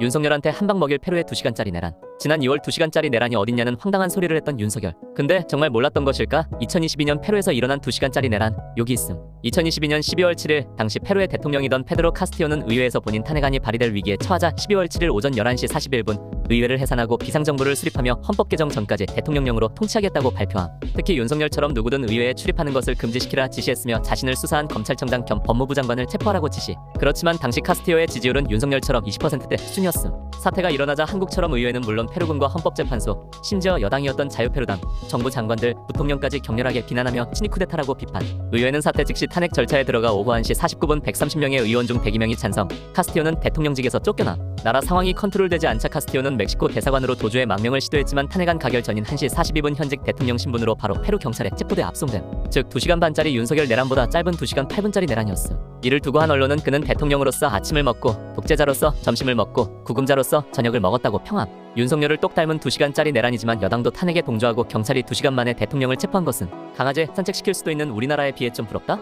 윤석열한테 한 방 먹일 페루의 2시간짜리 내란. 지난 2월 2시간짜리 내란이 어딨냐는 황당한 소리를 했던 윤석열. 근데 정말 몰랐던 것일까? 2022년 페루에서 일어난 2시간짜리 내란. 여기 있음. 2022년 12월 7일 당시 페루의 대통령이던 페드로 카스티오는 의회에서 본인 탄핵안이 발의될 위기에 처하자 12월 7일 오전 11시 41분 의회를 해산하고 비상정부를 수립하며 헌법 개정 전까지 대통령령으로 통치하겠다고 발표함. 특히 윤석열처럼 누구든 의회에 출입하는 것을 금지시키라 지시했으며 자신을 수사한 검찰청장 겸 법무부 장관을 체포하라고 지시. 그렇지만 당시 카스티오의 지지율은 윤석열처럼 20%대 수준이었음. 사태가 일어나자 한국처럼 의회는 물론 페루군과 헌법재판소, 심지어 여당이었던 자유페루당, 정부 장관들, 부통령까지 격렬하게 비난하며 친위 쿠데타라고 비판. 의회는 사태 즉시 탄핵 절차에 들어가 오후 1시 49분 130명의 의원 중 102명이 찬성. 카스티오는 대통령직에서 쫓겨나. 나라 상황이 컨트롤되지 않자 카스티오는 멕시코 대사관으로 도주의 망명을 시도했지만 탄핵안 가결 전인 1시 42분 현직 대통령 신분으로 바로 페루 경찰에 체포돼 압송됨. 즉 2시간 반짜리 윤석열 내란보다 짧은 2시간 8분짜리 내란이었음. 이를 두고 한 언론은 그는 대통령으로서 아침을 먹고 독재자로서 점심을 먹고 구금자로서 저녁을 먹었다고 평함. 윤석열을 똑 닮은 2시간짜리 내란이지만 여당도 탄핵에 동조하고 경찰이 2시간 만에 대통령을 체포한 것은 강아지 산책시킬 수도 있는 우리나라에 비해 좀 부럽다?